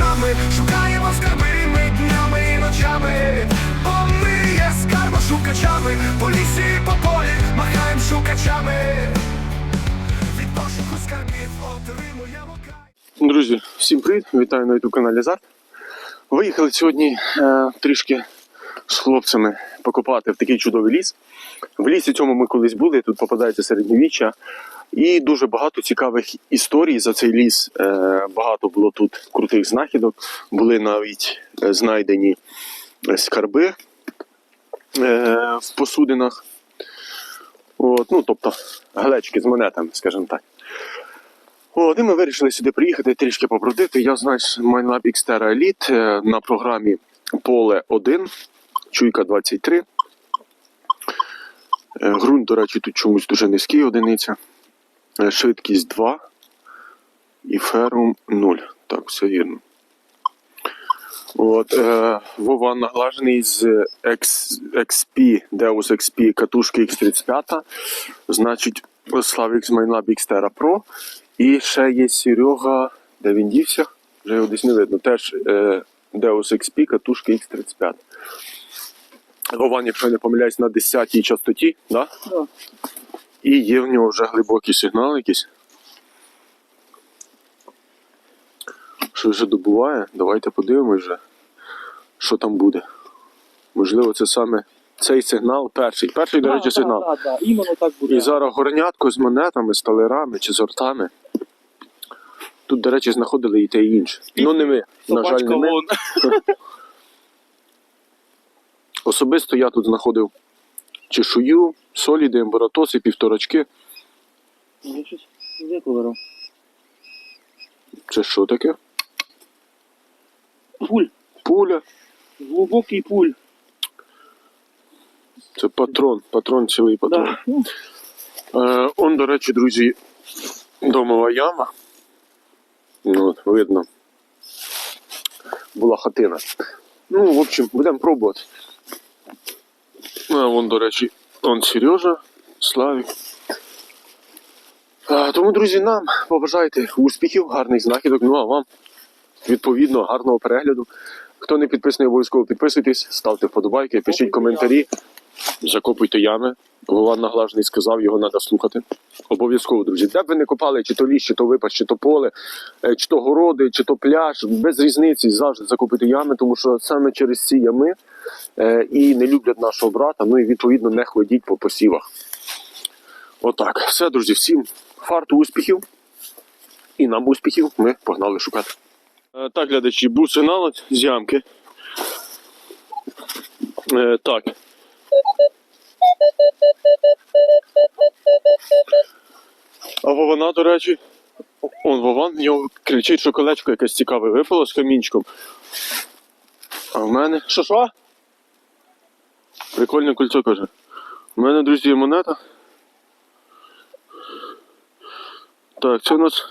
шукачами, шукаємо скарби ми днями і ночами, бо ми є скарбошукачами, по лісі по полі махаємо шукачами. Від пошуку скарбів отримуємо кайф. Друзі, всім привіт! Вітаю на youtube каналі Азарт. Виїхали сьогодні е, трішки з хлопцями покопати в такий чудовий ліс. В лісі цьому ми колись були, тут попадається середньовіччя. І дуже багато цікавих історій за цей ліс. Е, багато було тут крутих знахідок. Були навіть е, знайдені е, скарби в посудинах. От, ну, тобто галечки з монетами, скажімо так. От, і ми вирішили сюди приїхати трішки побродити. Я знаю MineLab Xterra Elite на програмі Поле 1, Чуйка 23. Е, Ґрунт, до речі, тут чомусь дуже низький одиниця. Е, Швидкість 2 і ферум 0. Так, все вірно. От, е, Вова наглажений з X, XP, Deus XP катушки X35. Значить, з MineLab Xterra Pro. І ще є Серега, де він дівся, вже його десь не видно. Теж е, Deus XP, катушки X35. Гован, якщо я не помиляюсь, на 10-й частоті, да? Да. І є в нього вже глибокий сигнал якийсь. Що вже добуває? Давайте подивимось вже, що там буде. Можливо, це саме цей сигнал перший. Перший, до речі, сигнал. Так, так, іменно так буде. І зараз горнятко з монетами, сталерами чи зортами. Тут, до речі, знаходили і те і інше. Ну не ми. На жаль, не ми. Особисто я тут знаходив чешую, соліди, емборатоси, півторачки. Я щось виколорав. Це що таке? Пуль. Пуля. Глибокий пуль. Це патрон. Патрон цілий патрон. Да. Е, он, до речі, друзі, домова яма. Ну, от, видно. Була хатина. Ну, в общем, будемо пробувати. А, вон, до речі, он Сережа, Славік. Тому, друзі, нам побажайте успіхів, гарних знахідок. Ну а вам, відповідно, гарного перегляду. Хто не підписаний, обов'язково підписуйтесь, ставте вподобайки, пишіть коментарі, закопуйте ями. Вован Наглажний сказав, його треба слухати. Обов'язково, друзі. Де б ви не копали, чи то ліс, чи то випас, чи то поле, е, чи то городи, чи то пляж, без різниці завжди закопуйте ями, тому що саме через ці ями е, і не люблять нашого брата, ну і відповідно не ходіть по посівах. Отак. Все, друзі, всім фарту успіхів. І нам успіхів. Ми погнали шукати. Е, Так, глядачі, був сигнал з ямки. Так. А Вована, до речі, он Вован, в нього кричить, що колечко якесь цікаве випало з камінчиком. А в мене. Що що? Прикольне кольцо каже. У мене, друзі, є монета. Так, це у нас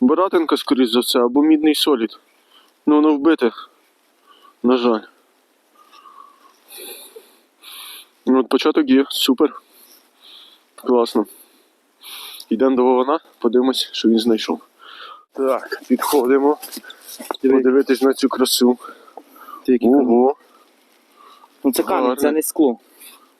Баратинка, скоріш за все, або мідний солід. Ну, воно вбите. На жаль. Ну, от початок є, супер. Класно. Йдемо до Вована, подивимось, що він знайшов. Так, підходимо. Подивитись на цю красу. Ого, Ну це камінь, це не скло.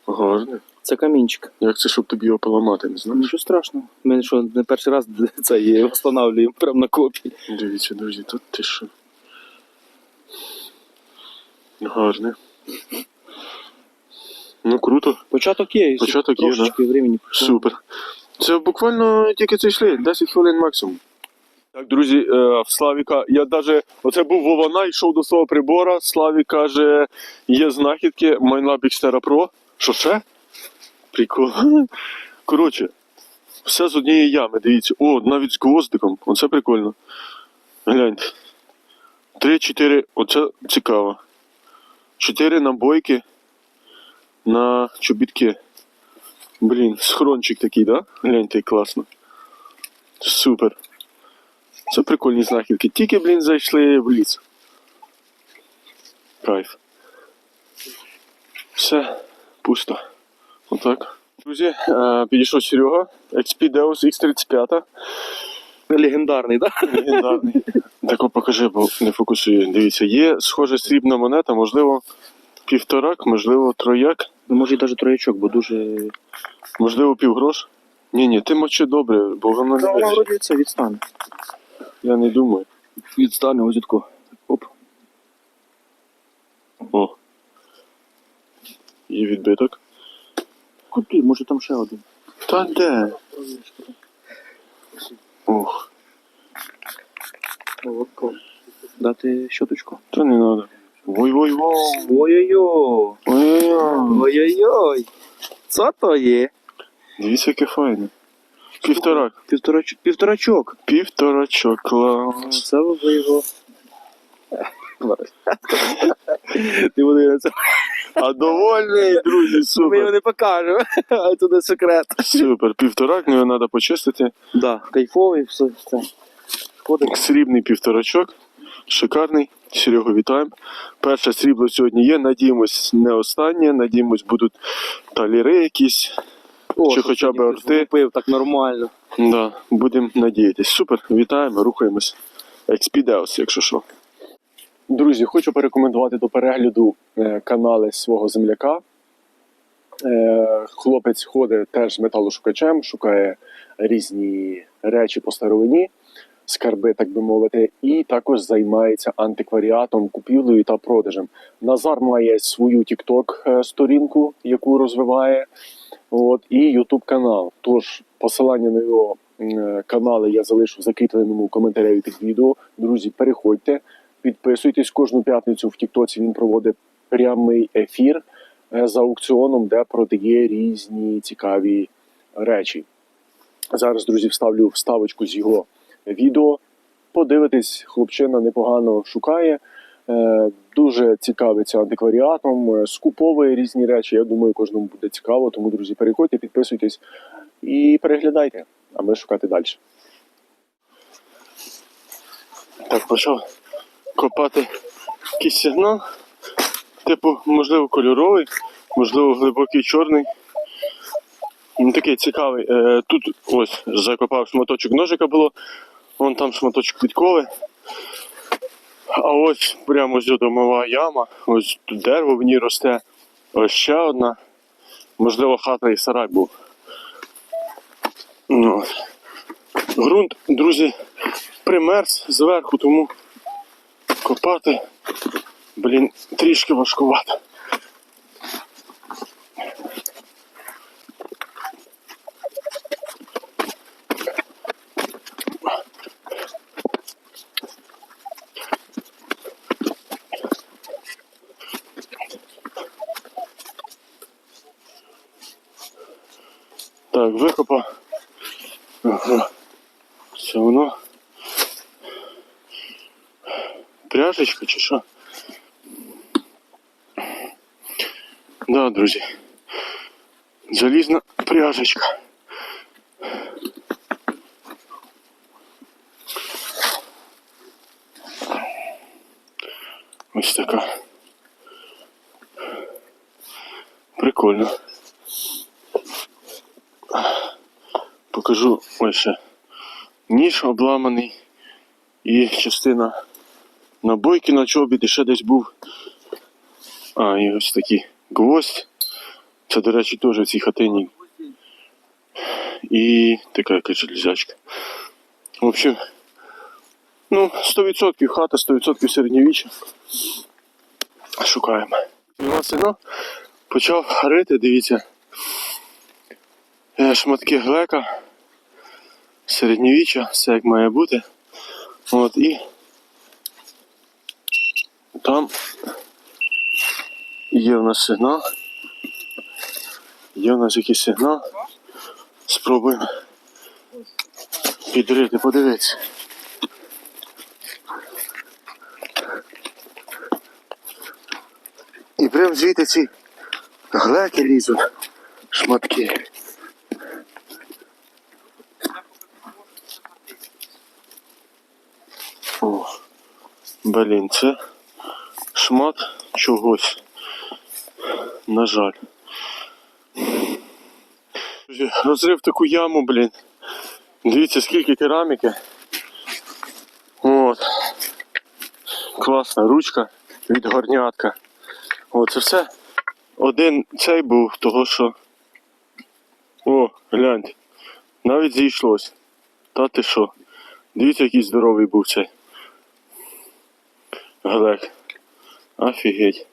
гарне. Це камінчик. Як це, щоб тобі його поламати, не знаєш? Нічого страшного. Ми що, не перший раз це її встановлюємо прямо на копі. Дивіться, друзі, тут ти що. Гарне. Ну круто, Початок є, Початок є, трошечки времени пройшло. супер. Це буквально тільки це йшли, 10 хвилин максимум. Так, друзі, е, в Славіка, я даже, оце був Вована, йшов до свого прибора. Славік каже, є знахідки, MineLab Xterra Pro. Що ще? Прикол. Коротше, все з однієї ями, дивіться. О, навіть з гвоздиком. Оце прикольно. Гляньте. Три-чотири, оце цікаво. Чотири набойки на чобітки. Блін, схрончик такий, да? Гляньте, класно. Супер. Це прикольні знахідки. Тільки, блін, зайшли в ліс. Кайф. Все, пусто. Отак. Друзі, е, підійшов Серега. XP Deus X35. Легендарний, так? Легендарний. Так покажи, бо не фокусує. Дивіться, є схоже срібна монета, можливо, півторак, можливо, трояк, Ну, може, і навіть троячок, бо дуже. можливо, півгрош. Ні, ні, ти мовчи добре, бо воно не Та вроді це відстане. Я не думаю. Відстане, ось відко. Оп. О. Є відбиток. Куди? Може там ще один. Та де? Ох, Дати щоточку. та не треба. Ой-ой-ой. Ой-ой-ой. Ой-ой. Ой-ой-ой. Це то є. Дивіться, яке файне. Півторак. Півторачок. Півторачок. Півторачок, клас. Це ви його. Ти буде на це. А довольний, друзі, Ми його не покажемо. А це не секрет. Супер, півторак, ну його треба почистити. Да, кайфовий, все. все. Срібний півторачок. Шикарний. Серегу вітаємо. Перше срібло сьогодні є. Надіємось, не останнє. Надіємось, будуть таліри якісь. О, Чи хоча б орти. Пив так нормально. Да, будемо надіятись. Супер, вітаємо, рухаємось. Експідеус, якщо що. Друзі, хочу порекомендувати до перегляду е, канали свого земляка. Е, хлопець ходить теж з металошукачем, шукає різні речі по старовині, скарби, так би мовити, і також займається антикваріатом, купівлею та продажем. Назар має свою TikTok сторінку, яку розвиває. От, і YouTube канал. Тож посилання на його канали я залишу в закріпленому коментарі під відео. Друзі, переходьте, підписуйтесь кожну п'ятницю в Тіктоці. Він проводить прямий ефір е, за аукціоном, де продає різні цікаві речі. Зараз, друзі, вставлю вставочку з його відео. Подивитись, хлопчина непогано шукає. Е, Дуже цікавиться антикваріатом, е, скуповує різні речі. Я думаю, кожному буде цікаво. Тому, друзі, переходьте, підписуйтесь і переглядайте, а ми шукати далі. Так, почав копати якийсь сигнал. Типу, можливо, кольоровий, можливо, глибокий чорний. Він такий цікавий. Е, Тут ось закопав шматочок ножика було, вон там шматочок підкови. А ось прямо ось домова яма, ось тут дерево в ній росте. Ось ще одна. Можливо, хата і сарай був. Ну. Грунт, друзі, примерз зверху, тому копати, блін, трішки важкувато. Ага. Це. Пряжечка чи? Да, друзі. Залізна пряжечка. Ось така. Покажу. Ніж обламаний і частина набойки на чобіт, і ще десь був. А, і ось такий гвоздь. Це, до речі, теж в цій хатині. І така якась железячка. В общем, ну, 100% хата, 100% середньовіччя. Шукаємо. Його сигнал почав рити, дивіться. Е, Шматки глека, середньовіччя, все як має бути. От і там є в нас сигнал. Є в нас якийсь сигнал. Спробуємо підрити, подивитися. І прям звідти ці глеки лізуть, шматки. Блін, це шмат чогось. На жаль. Розрив таку яму, блін. Дивіться, скільки кераміки. От. Класна ручка від горнятка. О, це все. Один цей був, того що... О, гляньте. Навіть зійшлось. Та ти що? Дивіться, який здоровий був цей. Глек. Офігеть.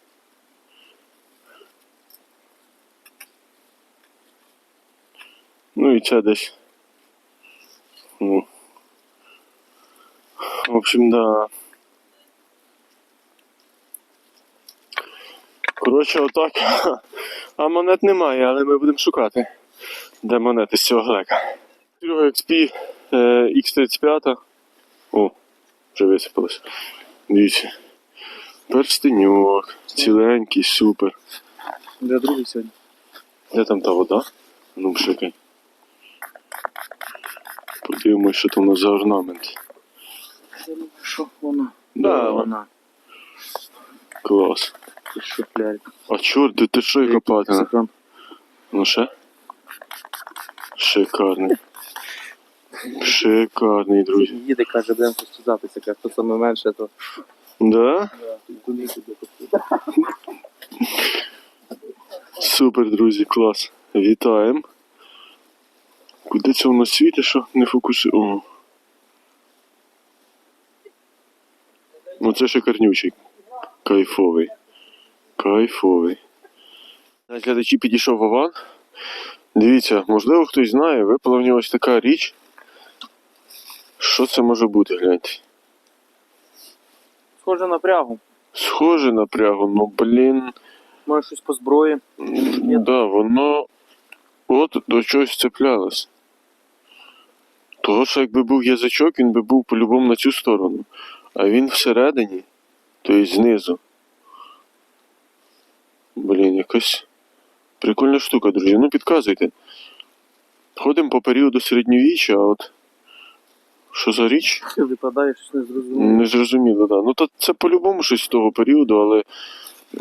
Ну і це десь. Ну. В общем, да. Коротше, отак. А монет немає, але ми будемо шукати. Де монети з цього глека. Серега XP е, X35. О, вже висипалось. Дивіться. Перстеньок. Ціленький, супер. Де другий сьогодні? Де там та вода? Ну, пшикай. Подивимось, що там у нас за орнамент. Що вона? Да. вона. Клас. Ти що, блядь? А чорт, ти, ти що їх копати? Ну ще? Шикарний. Шикарний, друзі. Їде, каже, будемо состязатися, каже, хто саме менше, то... Да? Супер, друзі, клас. Вітаємо. Куди це воно світить, що не фокусує? Ну це шикарнючий. Кайфовий. Кайфовий. Навіть глядачі підійшов Вован. Дивіться, можливо, хтось знає, випала в нього ось така річ. Що це може бути, гляньте? Схоже на прягу. Схоже на прягу, ну блін. Може щось по зброї. Ні. Да, воно от до чогось цеплялось. Того, що якби був язичок, він би був по-любому на цю сторону. А він всередині, тобто знизу. Блін, якась прикольна штука, друзі. Ну підказуйте. Ходимо по періоду середньовіччя, а от що за річ? Випадає щось незрозуміле. Не зрозуміло, да. Ну то це по-любому щось з того періоду, але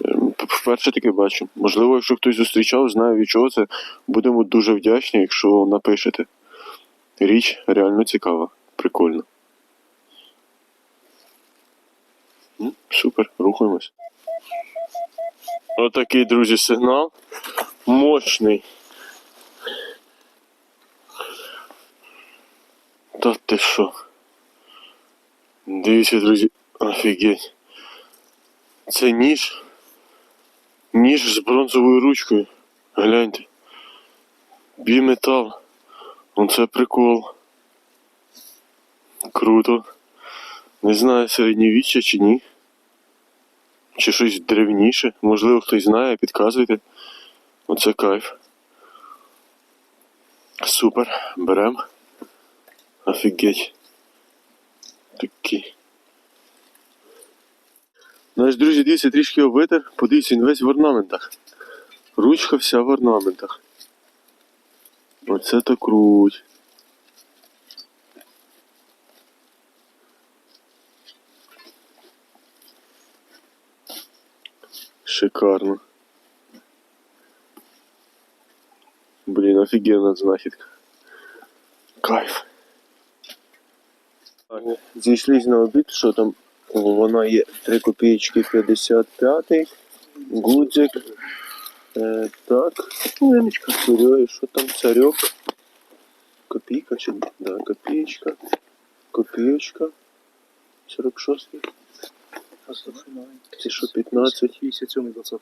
ем, вперше таке бачу. Можливо, якщо хтось зустрічав, знає від чого це, будемо дуже вдячні, якщо напишете. Річ реально цікава, прикольно. М, Супер, рухаємось. Отакий, друзі, сигнал. Мощний. Та ти що? Дивіться, друзі, офігеть. Це ніж. Ніж з бронзовою ручкою. Гляньте. Біметал. Ну це прикол. Круто. Не знаю, середньовіччя чи ні. Чи щось древніше. Можливо, хтось знає, підказуйте. Оце кайф. Супер. Берем. Офігеть. Такий. Наш друзі, дивіться, трішки його витер. Подивіться, він весь в орнаментах. Ручка вся в орнаментах. Оце то круть. Шикарно. Блін, офігенна знахідка. Кайф. Зійшлись на обід, що там вона є 3 копійки 55, гудзик. Е, так, хвилиночка, Курю, що там царьок? Копійка чи да, копійка. Копійочка. 46. Це що 15? 57 20.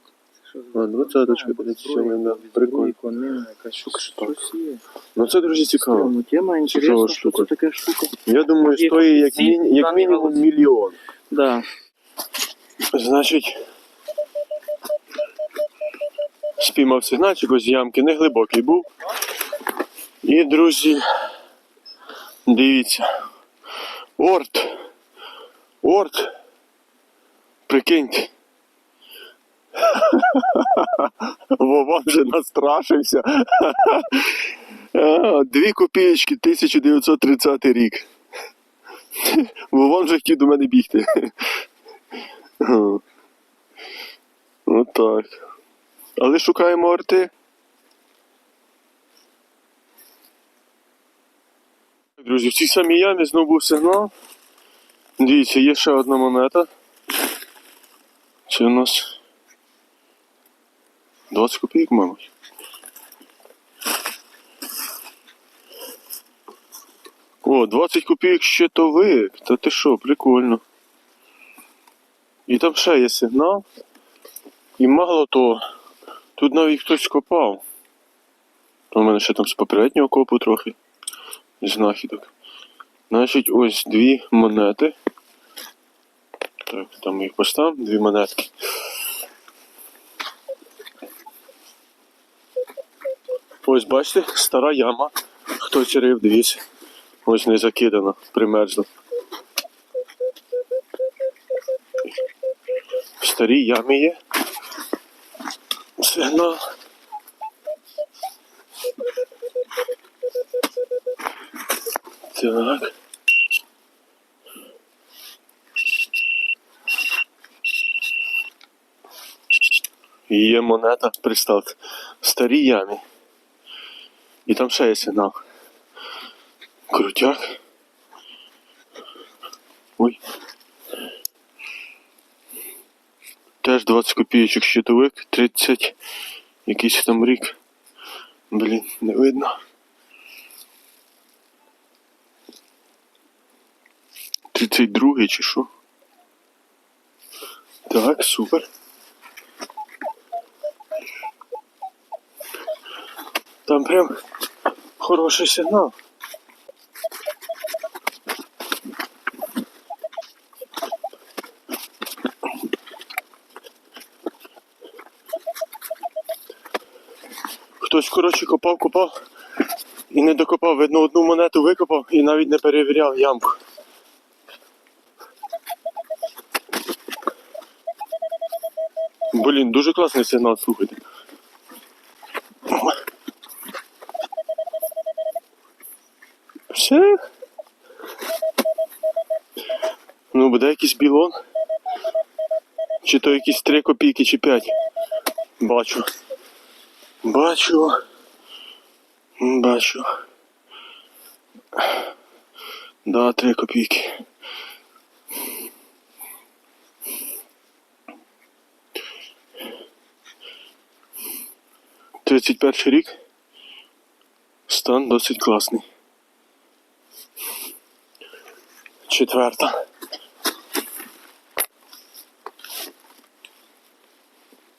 А, 20 57, да, прикольно. Штука, щось є. Ну це дуже цікаво. Ну, тема Цікава інтересна, що штука. це таке штука. Я думаю, стоїть як, міні, як мінімум мільйон. Да. Значить, спіймав сигнальчик, ось з ямки, не глибокий був. І, друзі, дивіться. Орт. Орт. Прикиньте. Вова вже настрашився. Дві копієчки 1930 рік. Вован вже хотів до мене бігти. Отак. Але шукаємо арти. Друзі, в цій самій ямі знову був сигнал. Дивіться, є ще одна монета. Це у нас 20 копійок, мабуть. О, 20 копійок щитовик. Та ти що, прикольно. І там ще є сигнал. І мало того, тут навіть хтось копав. У мене ще там з попереднього копу трохи знахідок. Значить, ось дві монети. Так, там їх поставимо, дві монетки. Ось бачите, стара яма. Хтось рив, дивіться. Ось не закидана, примерзла. В старій ямі є. Сигнал. Так. Є монета, представте, в старій ямі. І там ще є сигнал. Крутяк. Ой. Теж 20 копійочок щитовик, 30 якийсь там рік. Блін, не видно. Тридцять другий чи що? Так, супер. Там прям хороший сигнал. Хтось, коротше, копав, копав і не докопав. Видно, одну монету викопав і навіть не перевіряв ямку. Блін, дуже класний сигнал, слухайте. Все. Ну, буде якийсь білон. Чи то якісь 3 копійки, чи 5. Бачу. Бачу. Бачу. Да, 3 копійки. Тридцять перший рік. Стан досить класний. Четверта.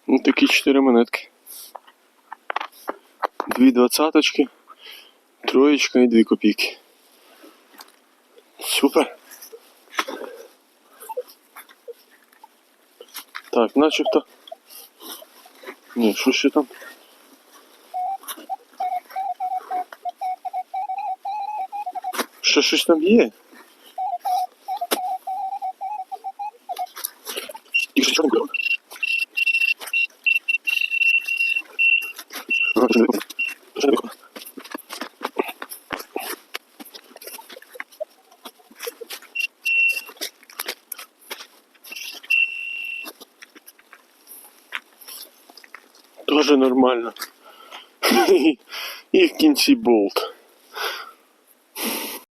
Ну, такі чотири монетки. Дві двадцяточки, троєчка і дві копійки. Супер. Так, начебто. Ні, що ще там? Ще щось там є. Їх ще нічого не було. Ага, ще не викопано. Ще не викопано. Тоже нормально.